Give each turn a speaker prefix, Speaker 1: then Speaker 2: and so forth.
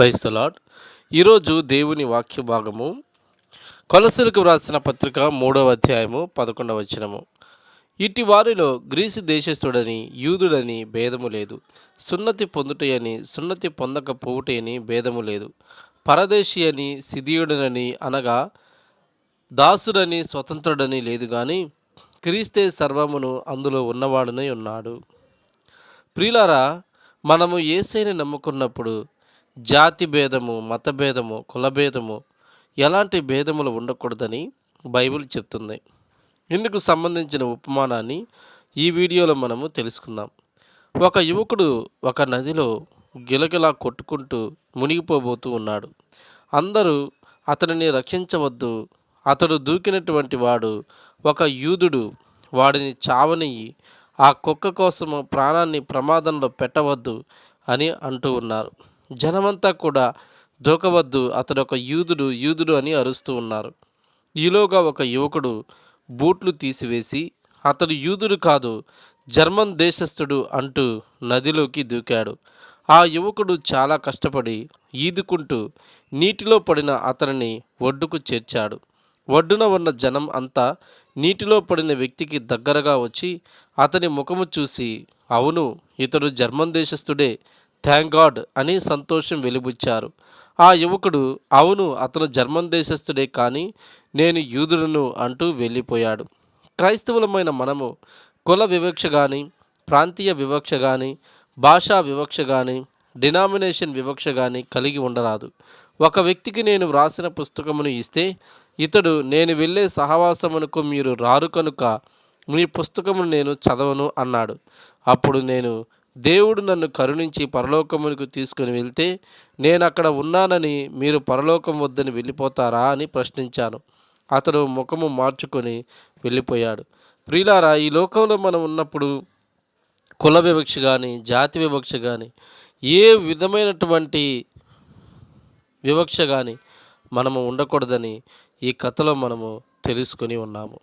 Speaker 1: Price lord ఈరోజు దేవుని వాక్య భాగము కొలసలకు వ్రాసిన పత్రిక మూడవ అధ్యాయము పదకొండవ వచనము. ఇటు వారిలో గ్రీసు దేశస్థుడని యూదుడని భేదము లేదు. సున్నతి పొందుటయని సున్నతి పొందకపోవుటయని భేదము లేదు. పరదేశి అని సిధియుడనని అనగా దాసుడని స్వతంత్రుడని లేదు కానీ క్రీస్తే సర్వమును అందులో ఉన్నవాడునై ఉన్నాడు. ప్రియులారా మనము ఏసైని నమ్ముకున్నప్పుడు జాతి భేదము మత భేదము కులభేదము ఎలాంటి భేదములు ఉండకూడదని బైబిల్ చెప్తుంది. ఇందుకు సంబంధించిన ఉపమానాన్ని ఈ వీడియోలో మనము తెలుసుకుందాం. ఒక యువకుడు ఒక నదిలో గిలగిలా కొట్టుకుంటూ మునిగిపోబోతూ ఉన్నాడు. అందరూ అతనిని రక్షించవద్దు అతడు దూకినటువంటి వాడు ఒక యూదుడు వాడిని చావనియ్యి ఆ కుక్క కోసము ప్రాణాన్ని ప్రమాదంలో పెట్టవద్దు అని అంటూ ఉన్నారు. జనమంతా కూడా దూకవద్దు అతడు ఒక యూదుడు యూదుడు అని అరుస్తూ ఉన్నారు. ఈలోగా ఒక యువకుడు బూట్లు తీసివేసి అతడు యూదుడు కాదు జర్మన్ దేశస్థుడు అంటూ నదిలోకి దూకాడు. ఆ యువకుడు చాలా కష్టపడి ఈదుకుంటూ నీటిలో పడిన అతనిని ఒడ్డుకు చేర్చాడు. ఒడ్డున ఉన్న జనం అంతా నీటిలో పడిన వ్యక్తికి దగ్గరగా వచ్చి అతని ముఖము చూసి అవును ఇతడు జర్మన్ దేశస్థుడే థ్యాంక్ గాడ్ అని సంతోషం వెలిబుచ్చారు. ఆ యువకుడు అవును అతను జర్మన్ దేశస్థుడే కానీ నేను యూదుడును అంటూ వెళ్ళిపోయాడు. క్రైస్తవులమైన మనము కుల వివక్ష కానీ ప్రాంతీయ వివక్ష కానీ భాషా వివక్ష కానీ డినామినేషన్ వివక్ష కానీ కలిగి ఉండరాదు. ఒక వ్యక్తికి నేను వ్రాసిన పుస్తకమును ఇస్తే ఇతడు నేను వెళ్ళే సహవాసమునకు మీరు రారు కనుక మీ పుస్తకమును నేను చదవను అన్నాడు. అప్పుడు నేను దేవుడు నన్ను కరుణించి పరలోకమునికి తీసుకుని వెళ్తే నేను అక్కడ ఉన్నానని మీరు పరలోకం వద్దని వెళ్ళిపోతారా అని ప్రశ్నించాను. అతడు ముఖము మార్చుకొని వెళ్ళిపోయాడు. ప్రియులారా ఈ లోకంలో మనం ఉన్నప్పుడు కుల వివక్ష కానీ జాతి వివక్ష కానీ ఏ విధమైనటువంటి వివక్ష కానీ మనము ఉండకూడదని ఈ కథలో మనము తెలుసుకొని ఉన్నాము.